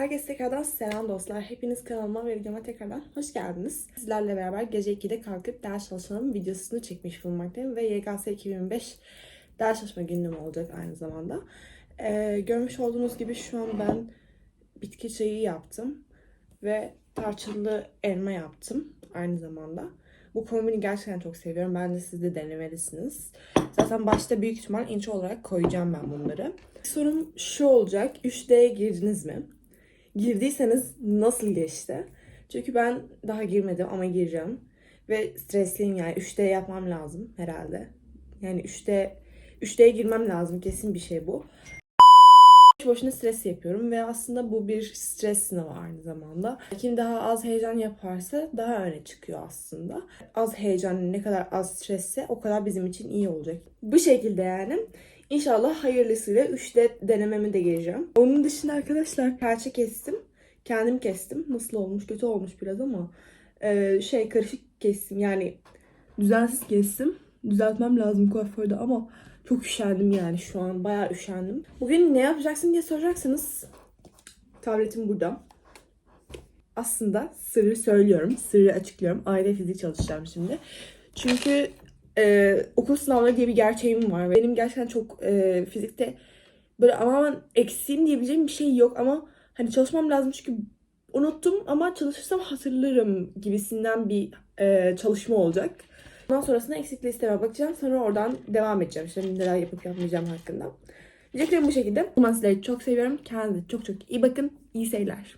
Herkese tekrardan selam dostlar. Hepiniz kanalıma ve videoma tekrardan hoş geldiniz. Sizlerle beraber gece 2'de kalkıp ders çalışmanın videosunu çekmiş bulunmaktayım. Ve YGS 2005 ders çalışma günüm olacak aynı zamanda. Ee, görmüş olduğunuz gibi şu an ben bitki çayı yaptım. Ve tarçınlı elma yaptım aynı zamanda. Bu kombini gerçekten çok seviyorum. Bence siz de denemelisiniz. Zaten başta büyük ihtimal intro olarak koyacağım ben bunları. Sorum şu olacak. 3D'ye girdiniz mi? Girdiyseniz nasıl geçti? Çünkü ben daha girmedim ama gireceğim. Ve stresliyim yani 3D yapmam lazım herhalde. Yani 3D 3D'ye girmem lazım kesin bir şey bu. Boş boşuna stres yapıyorum ve aslında bu bir stres sınavı aynı zamanda. Kim daha az heyecan yaparsa daha öne çıkıyor aslında. Az heyecan ne kadar az stresse o kadar bizim için iyi olacak. Bu şekilde yani. İnşallah hayırlısıyla 3D denememe de gireceğim. Onun dışında arkadaşlar perçe kestim. Kendim kestim. Nasıl olmuş? Kötü olmuş biraz ama. Ee, şey karışık kestim. Yani düzensiz kestim. Düzeltmem lazım kuaförde ama çok üşendim yani şu an. Bayağı üşendim. Bugün ne yapacaksın diye soracaksınız. Tabletim burada. Aslında sırrı söylüyorum. Sırrı açıklıyorum. Aile fiziği çalışacağım şimdi. Çünkü e, okul sınavları diye bir gerçeğim var. Benim gerçekten çok e, fizikte böyle aman eksiğim diyebileceğim bir şey yok ama hani çalışmam lazım çünkü unuttum ama çalışırsam hatırlarım gibisinden bir e, çalışma olacak. Ondan sonrasında eksikli listeme bakacağım. Sonra oradan devam edeceğim. İşte neler yapıp yapmayacağım hakkında. Diyeceklerim bu şekilde. Ben sizleri çok seviyorum. Kendinize çok çok iyi bakın. İyi seyirler.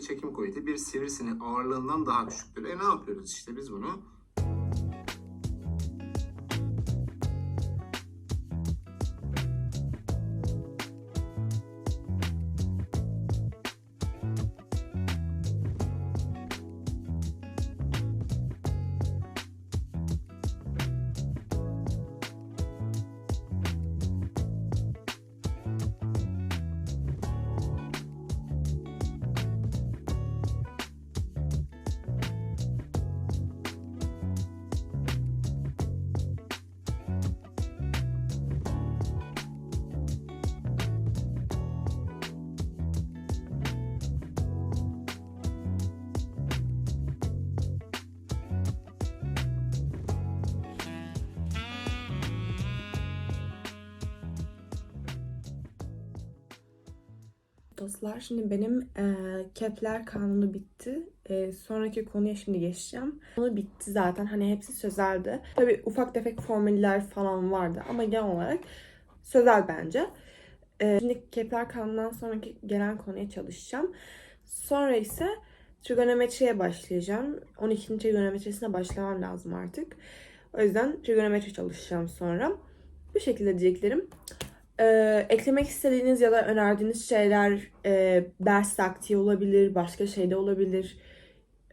Çekim kuvveti bir sivrisinin ağırlığından daha düşüktür. E ne yapıyoruz işte biz bunu? Dostlar şimdi benim e, Kepler kanunu bitti. E, sonraki konuya şimdi geçeceğim. Konu bitti zaten hani hepsi sözeldi. Tabi ufak tefek formüller falan vardı ama genel olarak sözel bence. E, şimdi Kepler kanunundan sonraki gelen konuya çalışacağım. Sonra ise trigonometriye başlayacağım. 12. trigonometrisine başlamam lazım artık. O yüzden trigonometri çalışacağım sonra. Bu şekilde diyeceklerim. Ee, eklemek istediğiniz ya da önerdiğiniz şeyler e, ders taktiği olabilir, başka şey olabilir.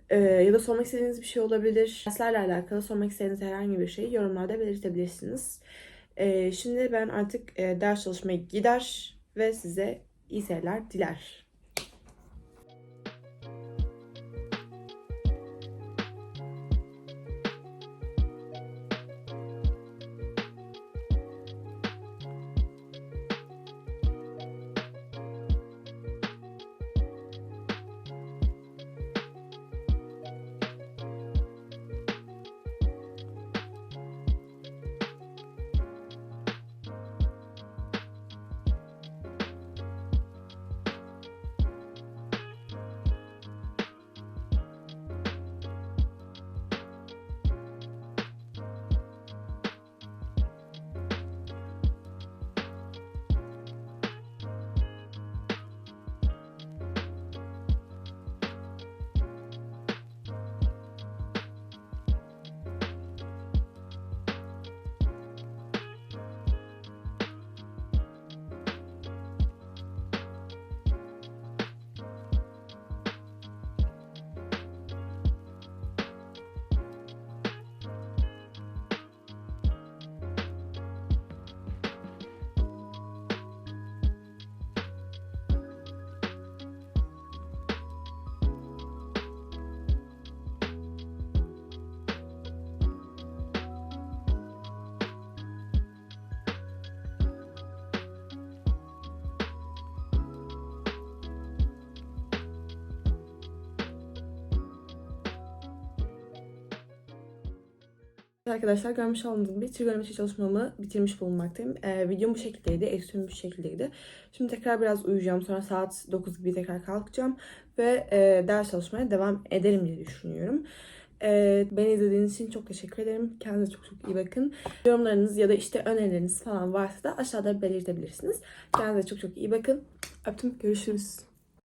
Ee, ya da sormak istediğiniz bir şey olabilir. Derslerle alakalı sormak istediğiniz herhangi bir şeyi yorumlarda belirtebilirsiniz. Ee, şimdi ben artık e, ders çalışmaya gider ve size iyi seyirler diler. Arkadaşlar görmüş olduğunuz gibi trigonometri çalışmamı bitirmiş bulunmaktayım. Ee, videom bu şekildeydi. Eksiğim bu şekildeydi. Şimdi tekrar biraz uyuyacağım. Sonra saat 9 gibi tekrar kalkacağım. Ve e, ders çalışmaya devam ederim diye düşünüyorum. Ee, beni izlediğiniz için çok teşekkür ederim. Kendinize çok çok iyi bakın. Yorumlarınız ya da işte önerileriniz falan varsa da aşağıda belirtebilirsiniz. Kendinize çok çok iyi bakın. Öptüm. Görüşürüz.